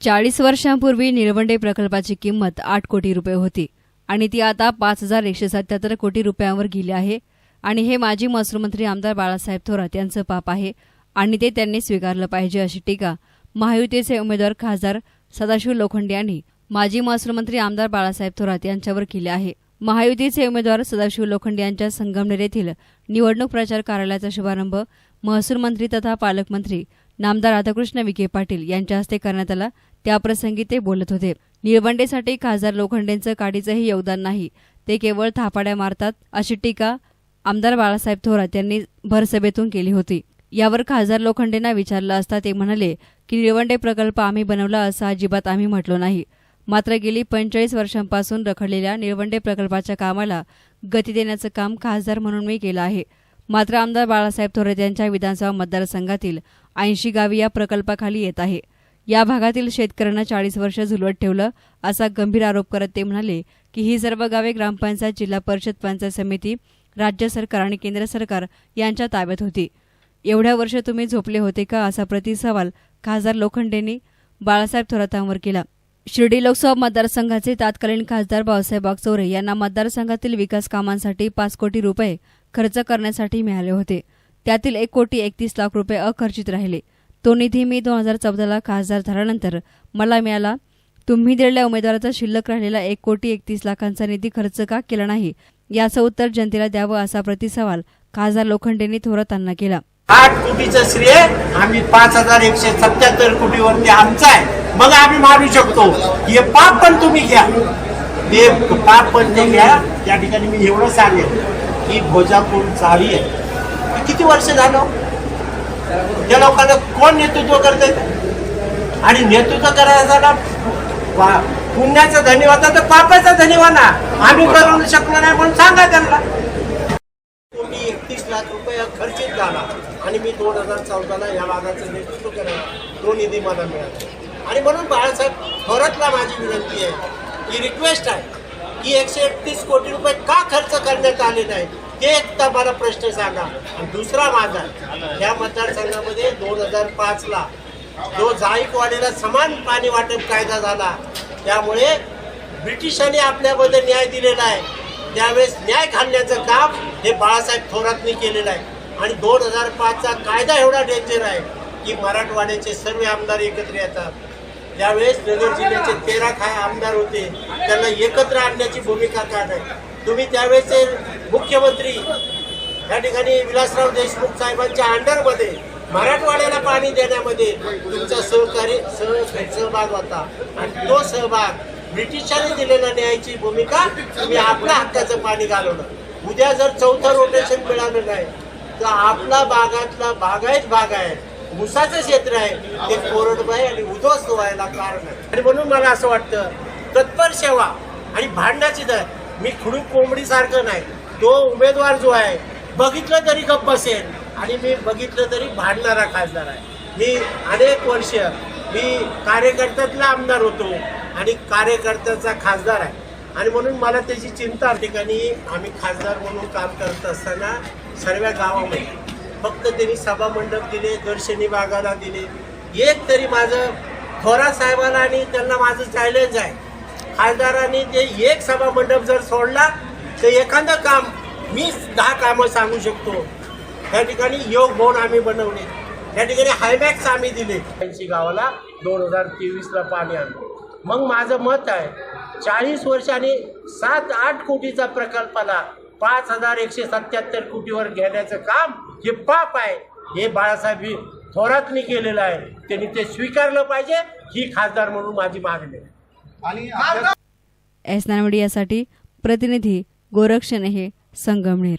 चाळीस वर्षांपूर्वी निळवंडे प्रकल्पाची किंमत आठ कोटी रुपये होती आणि ती आता पाच हजार एकशे सत्याहत्तर कोटी रुपयांवर गेली आहे आणि हे माजी महसूल मंत्री आमदार बाळासाहेब थोरात यांचं पाप आहे आणि ते त्यांनी स्वीकारलं पाहिजे अशी टीका महायुतीचे उमेदवार खासदार सदाशिव लोखंडे यांनी माजी महसूल मंत्री आमदार बाळासाहेब थोरात यांच्यावर केली आहे. महायुतीचे उमेदवार सदाशिव लोखंडे यांच्या संगमनेर येथील निवडणूक प्रचार कार्यालयाचा शुभारंभ महसूल मंत्री तथा पालकमंत्री नामदार राधाकृष्ण विखे पाटील यांच्या हस्ते करण्यात आला. त्याप्रसंगी ते बोलत होते. निळवंडेसाठी खासदार लोखंडेंचं काडीचंही योगदान नाही. ते केवळ थापाड्या मारतात अशी टीका आमदार बाळासाहेब थोरात यांनी भरसभेतून केली होती. यावर खासदार लोखंडेंना विचारलं असता ते म्हणाले की निळवंडे प्रकल्प आम्ही बनवला असं अजिबात आम्ही म्हटलो नाही. मात्र गेली पंचेचाळीस वर्षांपासून रखडलेल्या निळवंडे प्रकल्पाच्या कामाला गती देण्याचं काम खासदार म्हणून मी केलं आहे. मात्र आमदार बाळासाहेब थोरात यांच्या विधानसभा मतदारसंघातील ऐंशी गावी या प्रकल्पाखाली येत आहे. या भागातील शेतकऱ्यांना चाळीस वर्ष झुलवत ठेवलं असा गंभीर आरोप करत ते म्हणाले की ही सर्व गावे ग्रामपंचायत जिल्हा परिषद पंचायत समिती राज्य सरकार आणि केंद्र सरकार यांच्या ताब्यात होती. एवढ्या वर्ष तुम्ही झोपले होते का असा प्रतिसवाल खासदार लोखंडेंनी बाळासाहेब थोरातांवर केला. शिर्डी लोकसभा मतदारसंघाचे तत्कालीन खासदार बाबासाहेब चौरे यांना मतदारसंघातील विकास कामांसाठी पाच कोटी रुपये खर्च करण्यासाठी मिळाले होते. त्यातील एक कोटी एकतीस लाख रुपये अखर्चित राहिले. तो निधी मी दोन हजार चौदाला खासदार झाल्यानंतर मला मिळाला. तुम्ही दिलेल्या उमेदवाराचा शिल्लक राहिलेला एक कोटी एकतीस लाखांचा निधी खर्च का केला नाही? याचं उत्तर जनतेला द्यावं असा प्रतिसवाल खासदार लोखंडेंनी थोरातांना केला. आठ कोटीचं श्रेय आम्ही पाच हजार एकशे सत्याहत्तर कोटीवरती आमचा आहे. मग आम्ही मानू शकतो. हे पाप पण तुम्ही घ्या. ते पाप पण ते घ्या. त्या ठिकाणी मी एवढं सांगेन की भोजापूर चाली आहे. किती वर्ष झालं? त्या लोकांना कोण नेतृत्व करते आणि नेतृत्व करायचा ना पुण्याचा धन्यवाद तर पापाचा धन्यवाद ना. आम्ही करू शकलो नाही म्हणून सांगा त्यांना. कोटी एकतीस लाख रुपये खर्चित झाला. आणि मी दोन हजार चौदाला या भागाचं नेतृत्व करायला तो निधी मला मिळाला. आणि म्हणून बाळासाहेब थोरातला माझी विनंती आहे ही रिक्वेस्ट आहे की एकशे एकतीस कोटी रुपये का खर्च करण्यात आले नाही ते एक तर मला प्रश्न सांगा. आणि दुसरा माझा या मतदारसंघामध्ये दोन हजार पाचला जो जायकवाडीला समान पाणी वाटप कायदा झाला त्यामुळे ब्रिटिशांनी आपल्यामध्ये न्याय दिलेला आहे. त्यावेळेस न्याय घालण्याचं काम हे बाळासाहेब थोरातनी केलेलं आहे. आणि दोन हजार पाचचा कायदा एवढा डेंजर आहे की मराठवाड्याचे सर्व आमदार एकत्र येतात. त्यावेळेस नगर जिल्ह्याचे तेरा खाय आमदार होते. त्यांना एकत्र आणण्याची भूमिका काय नाही? तुम्ही त्यावेळेचे मुख्यमंत्री या ठिकाणी विलासराव देशमुख साहेबांच्या अंडरमध्ये मराठवाड्याला पाणी देण्यामध्ये तुमचा सहकारी सह सहभाग होता. आणि तो सहभाग ब्रिटिशांनी दिलेला न्यायाची भूमिका तुम्ही आपल्या हक्काचं पाणी घालवलं. उद्या जर चौथं रोटेशन मिळालं नाही तर आपला भागातला बागायत भाग आहे. उसाचं क्षेत्र आहे. ते कोरडं आहे आणि उद्ध्वस्त व्हायला कारण आहे. आणि म्हणून मला असं वाटतं तत्पर सेवा आणि भांडणाची दर. मी खुडूक कोंबडीसारखं नाही. तो उमेदवार जो आहे बघितलं तरी गप्प असेल आणि मी बघितलं तरी भांडणारा खासदार आहे. मी अनेक वर्ष मी कार्यकर्त्यातला आमदार होतो आणि कार्यकर्त्याचा खासदार आहे. आणि म्हणून मला त्याची चिंता ठिकाणी आम्ही खासदार म्हणून काम करत असताना सर्व गावामध्ये फक्त त्यांनी सभा मंडप दिले दर्शनी भागाला दिले. एक तरी माझं थोरा साहेबाला आणि त्यांना माझं चॅलेंज आहे खासदारांनी ते एक सभा मंडप जर सोडला तर एखादं काम मी दहा कामं सांगू शकतो. त्या ठिकाणी योग भवन आम्ही बनवले. त्या ठिकाणी हायमॅक्स आम्ही दिले. त्यांची गावाला दोन हजार तेवीसला पाणी आणलं. मग माझं मत आहे चाळीस वर्षांनी सात आठ कोटीचा प्रकल्पाला पाच हजार एकशे सत्याहत्तर कोटीवर घेण्याचं काम हे पाप आहे हे बाळासाहेब ही थोरातनी केलेलं आहे. त्यांनी ते स्वीकारलं पाहिजे ही खासदार म्हणून माझी मागणी आहे. एस नानवडी यासाठी प्रतिनिधी गोरक्षणे हे संगमनेर.